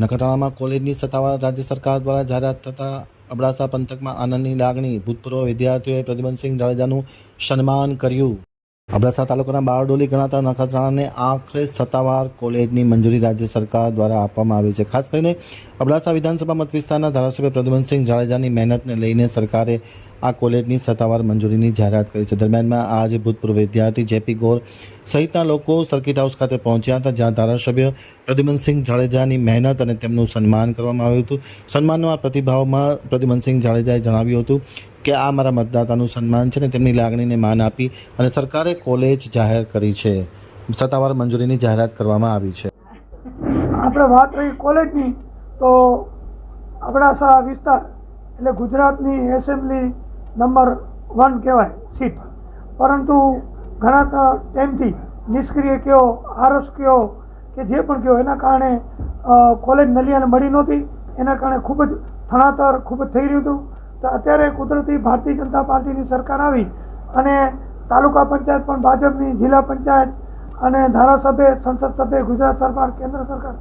નખત્રાણામાં કોલેજની સત્તાવાર રાજ્ય સરકાર દ્વારા જાહેરાત થતાં અબડાસા પંથકમાં આનંદની લાગણી, ભૂતપૂર્વ વિદ્યાર્થીઓએ પ્રદ્યુમનસિંહ જાડેજાનું સન્માન કર્યું. અબડાસા તાલુકાના બારડોલી ગણાતા નખત્રાણાને આખરે સત્તાવાર કોલેજની મંજૂરી રાજ્ય સરકાર દ્વારા આપવામાં આવી છે. ખાસ કરીને અબડાસા વિધાનસભા મત વિસ્તારના ધારાસભ્ય પ્રદ્યુમનસિંહ જાડેજાની મહેનતને લઈને સરકારે આ કોલેજની સત્તાવાર મંજૂરીની જાહેરાત કરી છે. દરમિયાનમાં આજે ભૂતપૂર્વ વિદ્યાર્થી જેપી ગોર સહિતના લોકો સર્કિટ હાઉસ ખાતે પહોંચ્યા હતા, જ્યાં ધારાસભ્ય પ્રદ્યુમનસિંહ જાડેજાની મહેનત અને તેમનું સન્માન કરવામાં આવ્યું હતું. સન્માનના પ્રતિભાવમાં પ્રદ્યુમનસિંહ જાડેજાએ જણાવ્યું હતું કે, આ મારા મતદાતાનું સન્માન છે ને તેમની લાગણીને માન આપી અને સરકારે કોલેજ જાહેર કરી છે. સત્તાવાર મંજૂરીની જાહેરાત કરવામાં આવી છે. આપણે વાત રહી કોલેજની, તો અબડાસા વિસ્તાર, એટલે ગુજરાતની એસેમ્બલી નંબર વન કહેવાય, સીટ. પરંતુ ઘણા ટાઈમથી નિષ્ક્રિય કયો, આરસ કયો કે જે પણ કયો, એના કારણે કોલેજ નલિયાને મળી નહોતી. એના કારણે ખૂબ જ થણાતર ખૂબ જ થઈ રહ્યું હતું. તો અત્યારે કુદરતી ભારતીય જનતા પાર્ટીની સરકાર આવી અને તાલુકા પંચાયત પણ ભાજપની, જિલ્લા પંચાયત અને ધારાસભ્ય, સંસદ સભ્ય, ગુજરાત સરકાર, કેન્દ્ર સરકાર,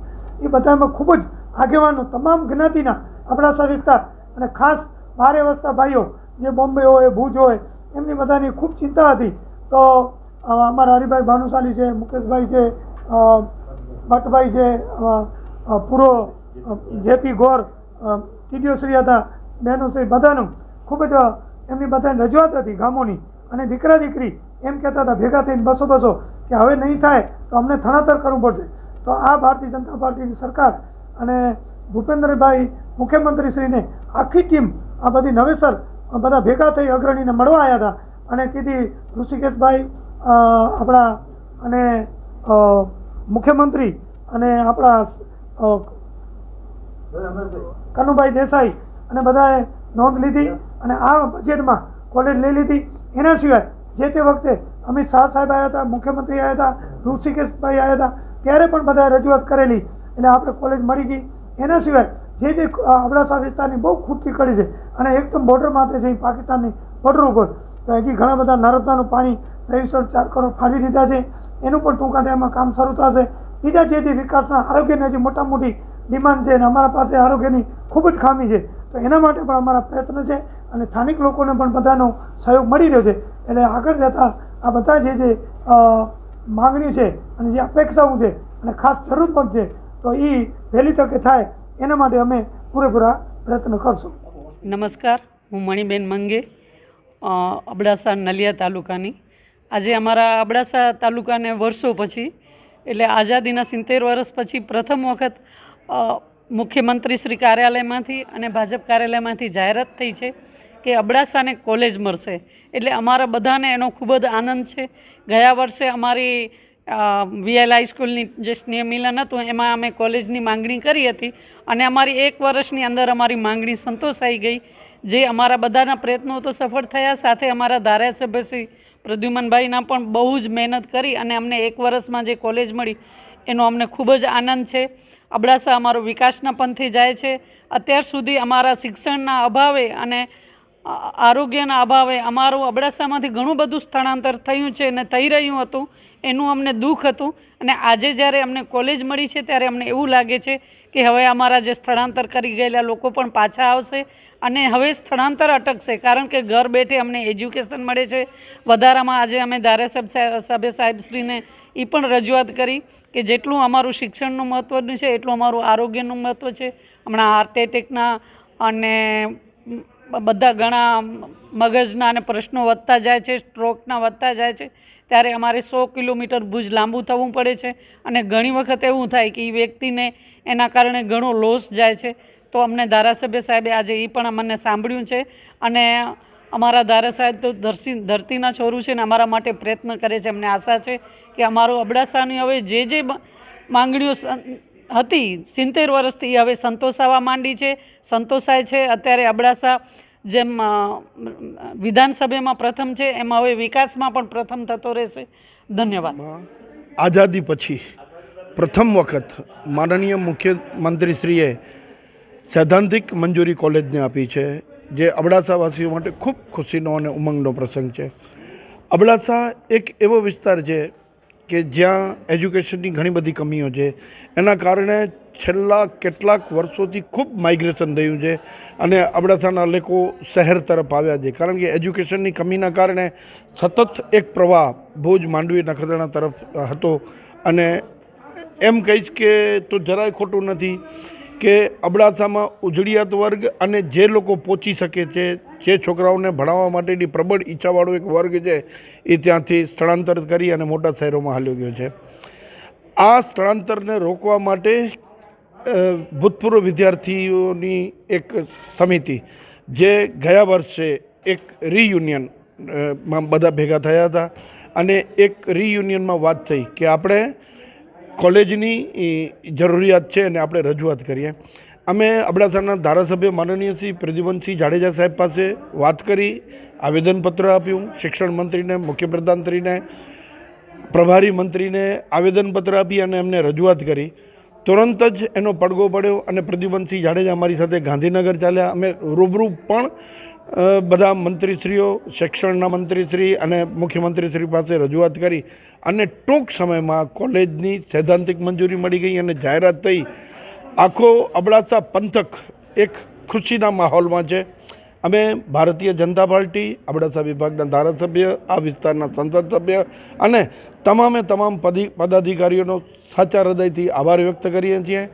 એ બધામાં ખૂબ જ આગેવાનો, તમામ જ્ઞાતિના અબડાસા વિસ્તાર અને ખાસ ભારે વસતા ભાઈઓ જે બોમ્બે હોય, ભુજ હોય, એમની બધાની ખૂબ ચિંતા હતી. તો અમારા હરિભાઈ ભાનુશાલી છે, મુકેશભાઈ છે ભટ્ટભાઈ છે પૂરો જેપી ગોર ટીડીઓ શ્રી હતા, બહેનો શ્રી બધાનું ખૂબ જ એમની બધાની રજૂઆત હતી ગામોની. અને દીકરા દીકરી એમ કહેતા હતા, ભેગા થઈને બસો બસો, કે હવે નહીં થાય તો અમને થણાતર કરવું પડશે. તો આ ભારતીય જનતા પાર્ટીની સરકાર અને ભૂપેન્દ્રભાઈ મુખ્યમંત્રીશ્રીને આખી ટીમ આ બધી નવેસર બધા ભેગા થઈ અગ્રણીને મળવા આવ્યા હતા. અને તેથી ઋષિકેશભાઈ આપણા અને મુખ્યમંત્રી અને આપણા કનુભાઈ દેસાઈ અને બધાએ નોંધ લીધી અને આ બજેટમાં કોલેજ લઈ લીધી. એના સિવાય જે તે વખતે અમિત શાહ સાહેબ આવ્યા હતા, મુખ્યમંત્રી આવ્યા હતા, ઋષિકેશભાઈ આવ્યા હતા, ત્યારે પણ બધાએ રજૂઆત કરેલી. એટલે આપણે કોલેજ મળી ગઈ. એના સિવાય જે જે અબડાસા વિસ્તારની બહુ ખૂટતી કડી છે અને એકદમ બોર્ડર માથે છે પાકિસ્તાનની બોર્ડર ઉપર. તો હજી ઘણા બધા નર્મદાનું પાણી ત્રેવીસો ચાર કરોડ ફાળવી દીધા છે. એનું પણ ટૂંકા ટાઈમમાં કામ શરૂ થશે. બીજા જે જે વિકાસના આરોગ્યની હજી મોટા મોટી ડિમાન્ડ છે અને અમારા પાસે આરોગ્યની ખૂબ જ ખામી છે, તો એના માટે પણ અમારા પ્રયત્ન છે અને સ્થાનિક લોકોને પણ બધાનો સહયોગ મળી રહ્યો છે. એટલે આગળ જતાં આ બધા જે જે માગણી છે અને જે અપેક્ષાઓ છે અને ખાસ જરૂર પણ છે, તો એ વહેલી તકે થાય એના માટે અમે પૂરેપૂરા પ્રયત્ન કરશું. નમસ્કાર, હું મણિબેન મંગે અબડાસા નલિયા તાલુકાની. આજે અમારા અબડાસા તાલુકાને વર્ષો પછી, એટલે આઝાદીના સિત્તેર વર્ષ પછી પ્રથમ વખત મુખ્યમંત્રી શ્રી કાર્યાલયમાંથી અને ભાજપ કાર્યાલયમાંથી જાહેરાત થઈ છે કે અબડાસાને કોલેજ મળશે. એટલે અમારા બધાને એનો ખૂબ જ આનંદ છે. ગયા વર્ષે અમારી વીએલ હાઈસ્કૂલની જે સ્નેહ મિલન હતું, એમાં અમે કોલેજની માંગણી કરી હતી અને અમારી એક વર્ષની અંદર અમારી માંગણી સંતોષાઈ ગઈ. જે અમારા બધાના પ્રયત્નો તો સફળ થયા, સાથે અમારા ધારાસભ્ય શ્રી પ્રદ્યુમનભાઈના પણ બહુ જ મહેનત કરી અને અમને એક વર્ષમાં જે કોલેજ મળી, એનો અમને ખૂબ જ આનંદ છે. અબડાસા અમારો વિકાસના પંથે જાય છે. અત્યાર સુધી અમારા શિક્ષણના અભાવે અને આરોગ્યના અભાવે અમારું અબડાસામાંથી ઘણું બધું સ્થળાંતર થયું છે અને થઈ રહ્યું હતું, એનું અમને દુઃખ હતું. અને આજે જ્યારે અમને કોલેજ મળી છે ત્યારે અમને એવું લાગે છે કે હવે અમારા જે સ્થળાંતર કરી ગયેલા લોકો પણ પાછા આવશે અને હવે સ્થળાંતર અટકશે. કારણ કે ઘર બેઠે અમને એજ્યુકેશન મળે છે. વધારામાં આજે અમે ધારાસભ્ય સભ્ય સાહેબશ્રીને એ પણ રજૂઆત કરી કે જેટલું અમારું શિક્ષણનું મહત્ત્વનું છે, એટલું અમારું આરોગ્યનું મહત્ત્વ છે. હમણાં હાર્ટ એટેકના અને બધા ઘણા મગજના અને પ્રશ્નો વધતા જાય છે, સ્ટ્રોકના વધતા જાય છે, ત્યારે અમારે સો કિલોમીટર ભુજ લાંબુ થવું પડે છે અને ઘણી વખત એવું થાય કે એ વ્યક્તિને એના કારણે ઘણો લોસ જાય છે. તો અમને ધારાસભ્ય સાહેબે આજે એ પણ અમને સાંભળ્યું છે અને અમારા ધારાસાહેબ તો ધરસી, ધરતીના છોરું છે ને અમારા માટે પ્રયત્ન કરે છે, અમને આશા છે કે અમારું અબડાસાની હવે જે જે માંગણીઓ હતી. સિત્તેર વર્ષથી હવે સંતોષાવા માંડી છે. સંતોષાય છે. અત્યારે અબડાસા જેમ વિધાનસભામાં પ્રથમ છે, એમ હવે વિકાસમાં પણ પ્રથમ થતો રહેશે. ધન્યવાદ. આઝાદી પછી પ્રથમ વખત માનનીય મુખ્યમંત્રીશ્રીએ સૈદ્ધાંતિક મંજૂરી કોલેજને આપી છે, જે અબડાસાવાસીઓ માટે ખૂબ ખુશીનો અને ઉમંગનો પ્રસંગ છે. અબડાસા એક એવો વિસ્તાર છે કે જ્યાં એજ્યુકેશનની ઘણી બધી કમીઓ છે. એના કારણે છેલ્લા કેટલાક વર્ષોથી ખૂબ માઇગ્રેશન થયું છે અને અબડાસાના લોકો શહેર તરફ આવ્યા છે. કારણ કે એજ્યુકેશનની કમીના કારણે સતત એક પ્રવાહ ભુજ, માંડવી નખત્રાણા તરફ હતો. અને એમ કહીશ કે તો જરાય ખોટું નથી. કે અબડાસામાં ઉજળિયાત વર્ગ અને જે લોકો પહોંચી શકે છે, જે છોકરાઓને ભણાવવા માટેની પ્રબળ ઈચ્છાવાળો એક વર્ગ છે, એ ત્યાંથી સ્થળાંતર કરી અને મોટા શહેરોમાં હાલ્યો ગયો છે. આ સ્થળાંતરને રોકવા માટે ભૂતપૂર્વ વિદ્યાર્થીઓની એક સમિતિ, જે ગયા વર્ષે એક રિયુનિયનમાં બધા ભેગા થયા હતા અને એક રિયુનિયનમાં વાત થઈ કે આપણે કોલેજની જરૂરિયાત છે અને આપણે રજૂઆત કરીએ. અમે અબડાસાના ધારાસભ્ય માનનીય શ્રી પ્રદ્યુમનસિંહ જાડેજા સાહેબ પાસે વાત કરી, આવેદનપત્ર આપ્યું, શિક્ષણ મંત્રીને મુખ્યપ્રધાનશ્રીને પ્રભારી મંત્રીને આવેદનપત્ર આપી અને એમને રજૂઆત કરી. તુરંત જ એનો પડઘો પડ્યો અને પ્રદ્યુમનસિંહ જાડેજા અમારી સાથે ગાંધીનગર ચાલ્યા. અમે રૂબરૂ પણ બધા મંત્રીશ્રીઓ, શિક્ષણના મંત્રીશ્રી અને મુખ્યમંત્રીશ્રી પાસે રજૂઆત કરી અને ટૂંક સમયમાં કોલેજની સૈદ્ધાંતિક મંજૂરી મળી ગઈ અને જાહેરાત થઈ. આખો અબડાસા પંથક એક ખુશીના માહોલમાં છે. અમે ભારતીય જનતા પાર્ટી, અબડાસા વિભાગના ધારાસભ્ય, આ વિસ્તારના સંસદ સભ્ય અને તમામે તમામ પદી પદાધિકારીઓનો સાચા હૃદયથી આભાર વ્યક્ત કરીએ છીએ.